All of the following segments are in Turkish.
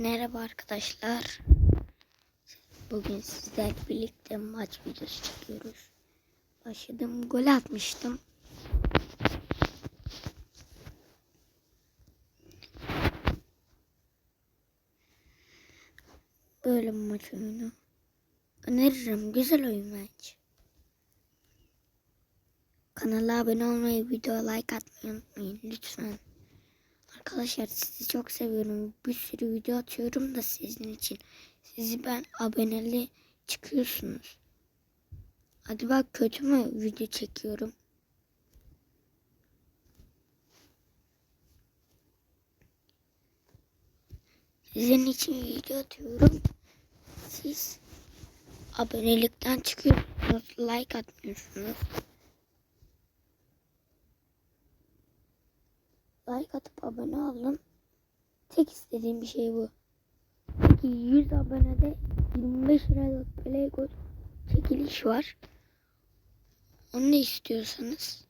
Merhaba arkadaşlar. Bugün sizlerle birlikte maç videosu çekiyoruz. Başladım. Gol atmıştım. Böyle maç oyunu. Öneririm. Güzel oyun bence. Kanala abone olmayı, videoya like atmayı unutmayın lütfen. Arkadaşlar sizi çok seviyorum. Bir sürü video atıyorum da sizin için. Sizi ben aboneli çıkıyorsunuz. Hadi bak kötü mü video çekiyorum? Sizin için video atıyorum. Siz abonelikten çıkıyorsunuz. Like atmıyorsunuz. Like atıp abone olun. Tek istediğim bir şey bu. Peki 100 abonede 25 liralık Lego çekiliş var. Onu ne istiyorsanız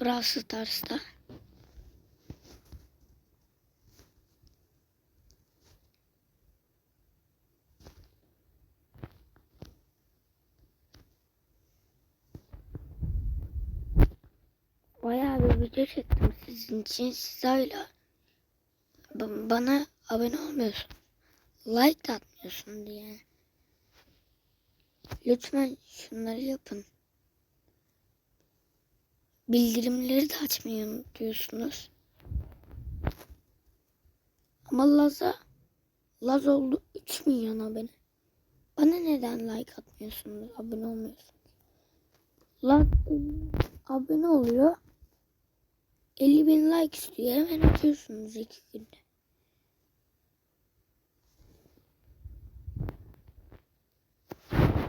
Brawl Stars'ta Bayağı bir video çektim sizin için. Siz hala ba- bana abone olmuyorsun. Like da atmıyorsun diye. Lütfen şunları yapın. Bildirimleri de açmayı unutuyorsunuz. Ama Laz'a Laz oldu 3 milyon abone. Bana neden like atmıyorsunuz, abone olmuyorsunuz? Laz abone oluyor. 50 bin like istiyor. Hemen atıyorsunuz iki günde.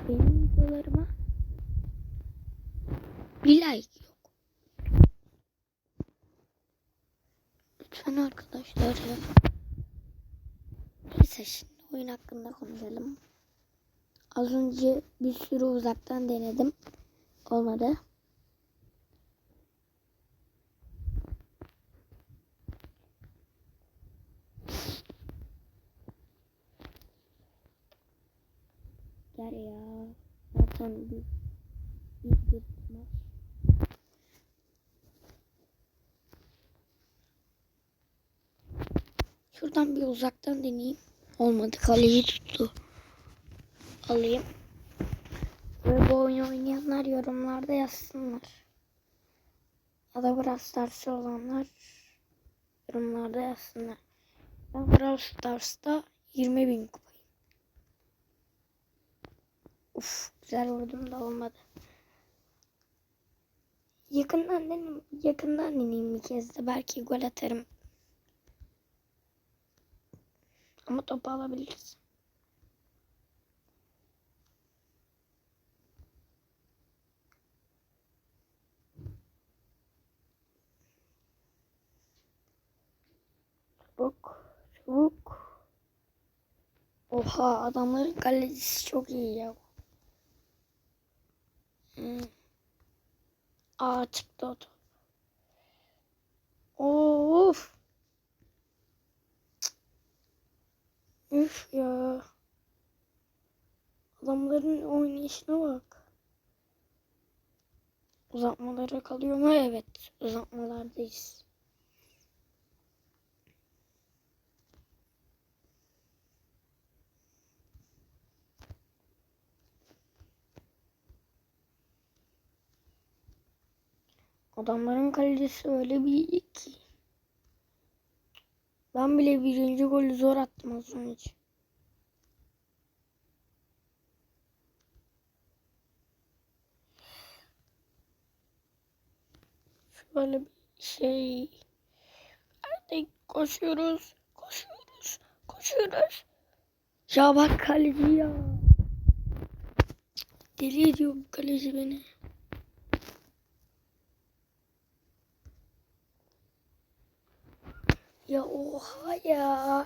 Benim videolarıma bir like yok. Lütfen arkadaşlar ya. Neyse şimdi oyun hakkında konuşalım. Az önce bir sürü uzaktan denedim. Olmadı. Gel ya. Zaten bir, bir, bir maç. Şuradan bir uzaktan deneyeyim. Olmadı. Kaleci tuttu. Alayım. Ve bu oyunu oynayanlar yorumlarda yazsınlar. Ya da Brawl Stars'ı olanlar yorumlarda yazsınlar. Ben Brawl Stars'ta 20 bin kupayım. Uf güzel vurdum da olmadı. Yakından deneyim, yakından deneyeyim bir kez de belki gol atarım. Ama topu alabiliriz. Çabuk, çabuk. Oha adamların kalecisi çok iyi ya. Hmm. Aa çıktı o top. Of. Üf ya. Adamların oynayışına bak. Uzatmalara kalıyor mu? Evet. Uzatmalardayız. Adamların kalecisi öyle bir iyi ki. Ben bile birinci golü zor attım az önce. Şöyle bir şey. Hadi koşuyoruz. Koşuyoruz. Koşuyoruz. Ya bak kaleci ya. Deli ediyor bu kaleci beni. Ya oha ya.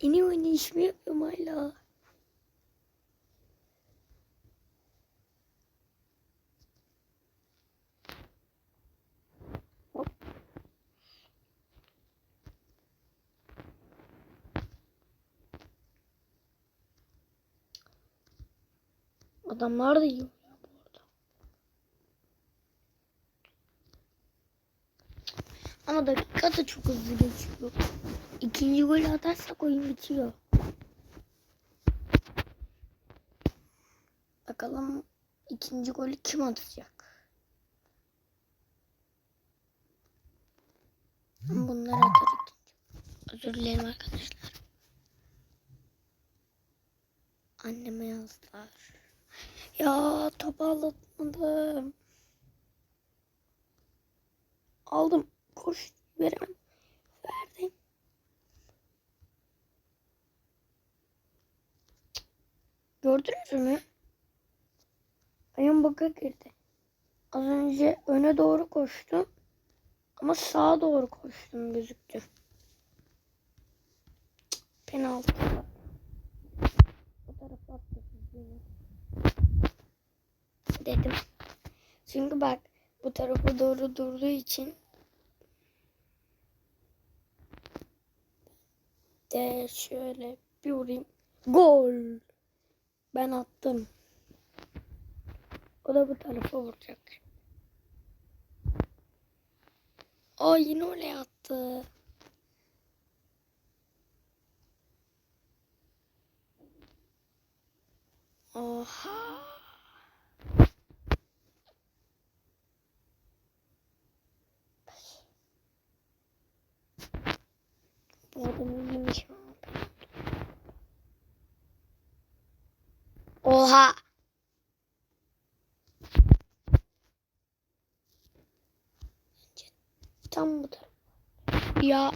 En iyi oynayışımı yapıyorum hala. Adamlar da yiyor burada. Ama da Dakika da çok hızlı geçiyor. İkinci golü atarsak oyun bitiyor. Bakalım ikinci golü kim atacak? Bunları atar ikinci. Özür dilerim arkadaşlar. Anneme yazdılar. Ya topu alamadım. Aldım. Koş veremem. Verdim. Gördünüz mü? Ayın baka girdi. Az önce öne doğru koştum. Ama sağa doğru koştum gözüktü. Penaltı. O tarafa. Dedim. Çünkü bak bu tarafa doğru durduğu için de şöyle bir vurayım. Gol. Ben attım. O da bu tarafa vuracak. Aa yine oraya attı. Oha. Bu adam Oha. Tam bu. Ya.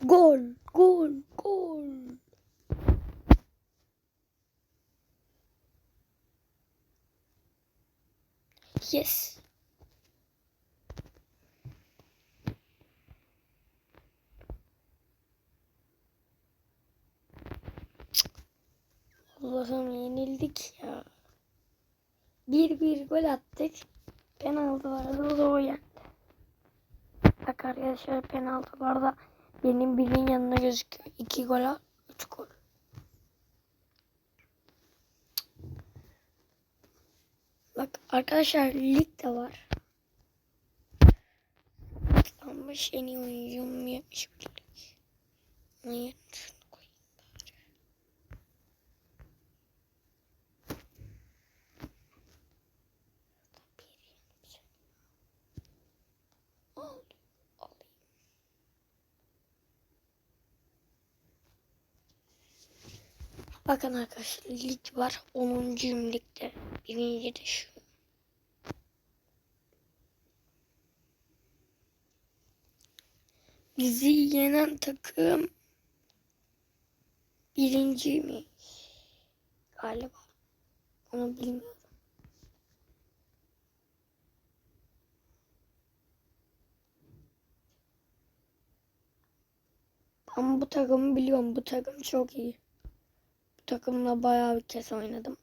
Gol, gol, gol. Yes. Allah'ım yenildik ya. Bir bir gol attık. Penaltı vardı o da o yendi. Bak arkadaşlar penaltılarda benim birinin yanına gözüküyor. İki gol, üç gol. Bak arkadaşlar lig de var. Atlanmış en iyi oyuncum 71 lig. Bakın arkadaşlar lig var. 10. ligde. Birinci de şu. Bizi yenen takım birinci mi? Galiba. Onu bilmiyorum. Ama bu takımı biliyorum. Bu takım çok iyi. Takımla bayağı bir kez oynadım.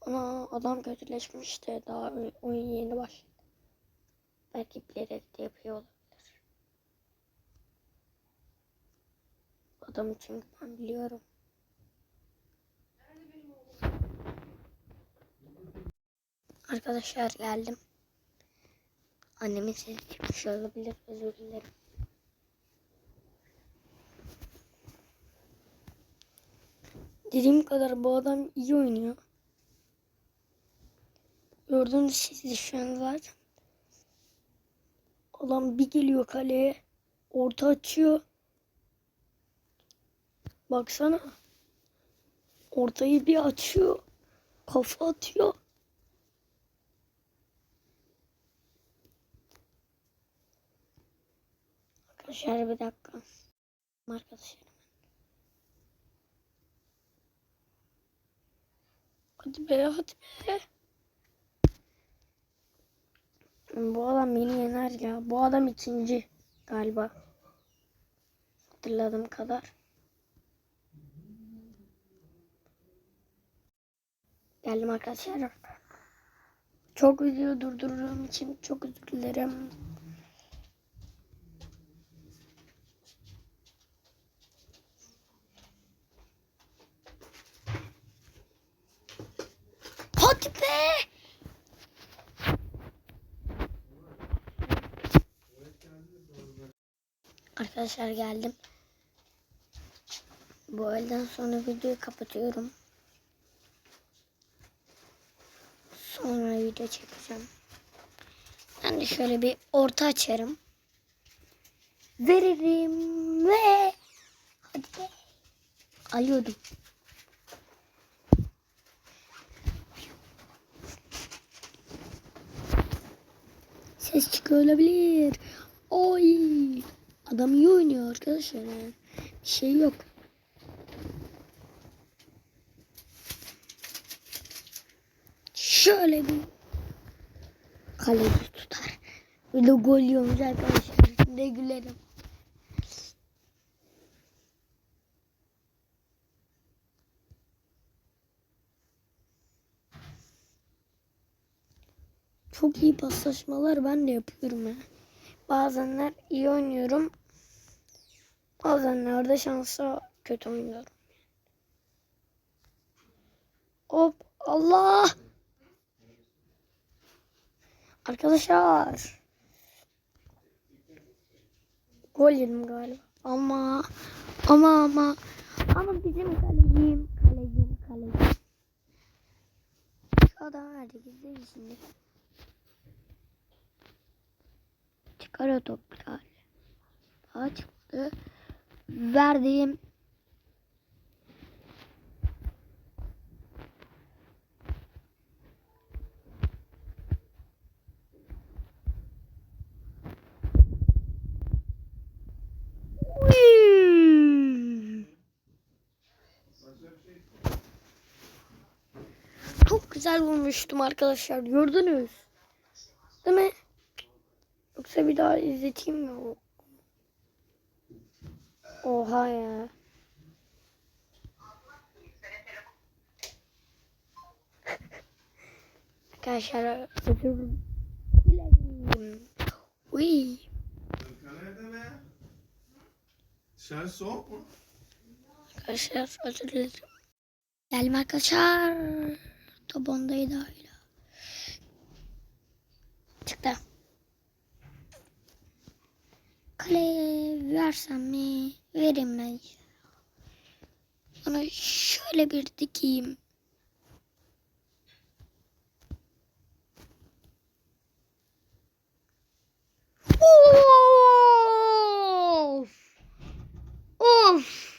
Ana adam kötüleşmiş de daha oy- oyun yeni başladı. Belki bilerek de yapıyor olabilir. Adamı çünkü ben biliyorum. Arkadaşlar geldim. Annemin sesi çıkmış olabilir. Özür dilerim. Dediğim kadar bu adam iyi oynuyor. Gördüğünüz siz şu an zaten. Adam bir geliyor kaleye. Orta açıyor. Baksana. Ortayı bir açıyor. Kafa atıyor. Arkadaşlar bir dakika. Arkadaşlar. Hadi be hadi be. Bu adam beni yener ya. Bu adam ikinci galiba. Hatırladığım kadar. Geldim arkadaşlar. Çok video durdurduğum için çok özür dilerim. Hadi be! Arkadaşlar geldim. Bu elden sonra videoyu kapatıyorum. Sonra video çekeceğim. Ben de şöyle bir orta açarım. Veririm ve hadi be. Alıyordum. Ses çıkıyor olabilir. Oy. Adam iyi oynuyor arkadaşlar. Bir şey yok. Şöyle bir kaleci tutar. De gol yiyormuş arkadaşlar. Ne gülerim. Çok iyi paslaşmalar ben de yapıyorum ya. Bazenler iyi oynuyorum. Bazenlerde şansa kötü oynuyorum. Hop Allah. Arkadaşlar. Gol yedim galiba. Ama ama ama ama bizim kalecim kalecim kalecim. Şu adam nerede gizli şimdi? Çıkar o top galiba. Daha çıktı. Verdiğim! Çok güzel vurmuştum arkadaşlar. Gördünüz. Değil mi? Yoksa bir daha izleteyim mi? Oha ya. Arkadaşlar özür dilerim. Uy. Dışarı soğuk mu? Arkadaşlar özür dilerim. Geldim arkadaşlar. Top ondaydı hala. Çıktı. Kaleye versem mi? Vereyim ben. Ona şöyle bir dikeyim. Of! Of!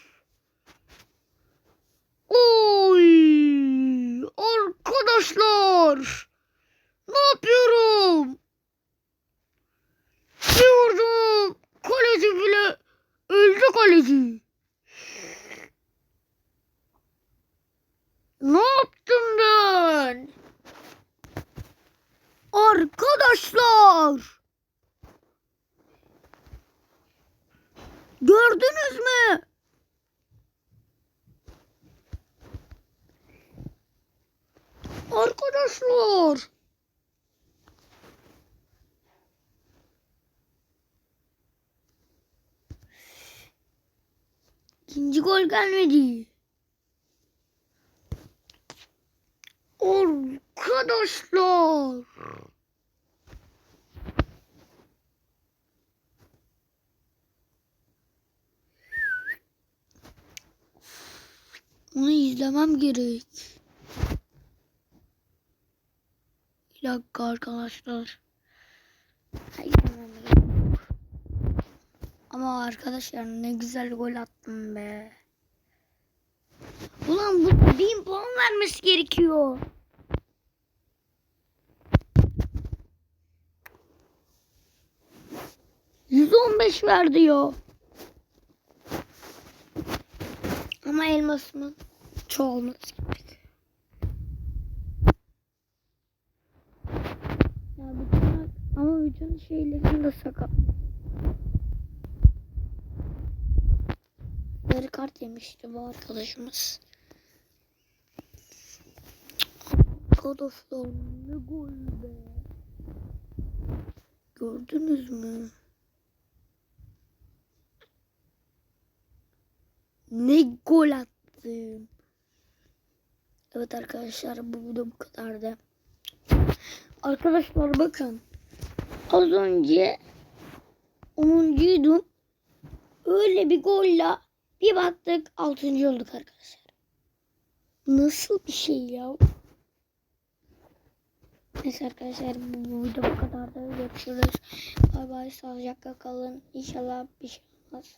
Oy! Arkadaşlar! Ne yapıyorum? Bir vurdum. Kaleci bile öldü kaleci. Ne yaptım ben? Arkadaşlar! Gördünüz mü? Arkadaşlar. İkinci gol gelmedi. Arkadaşlar. Onu izlemem gerek. Bir dakika arkadaşlar. Ama arkadaşlar ne güzel gol attım be. Ulan bu bin puan vermesi gerekiyor. Yüz on beş verdi ya. Ama elmasımın çoğalması gerek. Ya bütün, ama bütün şeylerim de sakat. Yarı kart yemişti bu arkadaşımız. Arkadaşlar ne gol be. Gördünüz mü? Ne gol attım. Evet arkadaşlar bu video bu kadardı. Arkadaşlar bakın. Az önce 10'uydum. Öyle bir golle bir baktık 6. olduk arkadaşlar. Nasıl bir şey ya? Neyse arkadaşlar bu, bu video bu kadardı. Görüşürüz. Bay bay. Sağlıcakla kalın. İnşallah bir şey olmaz.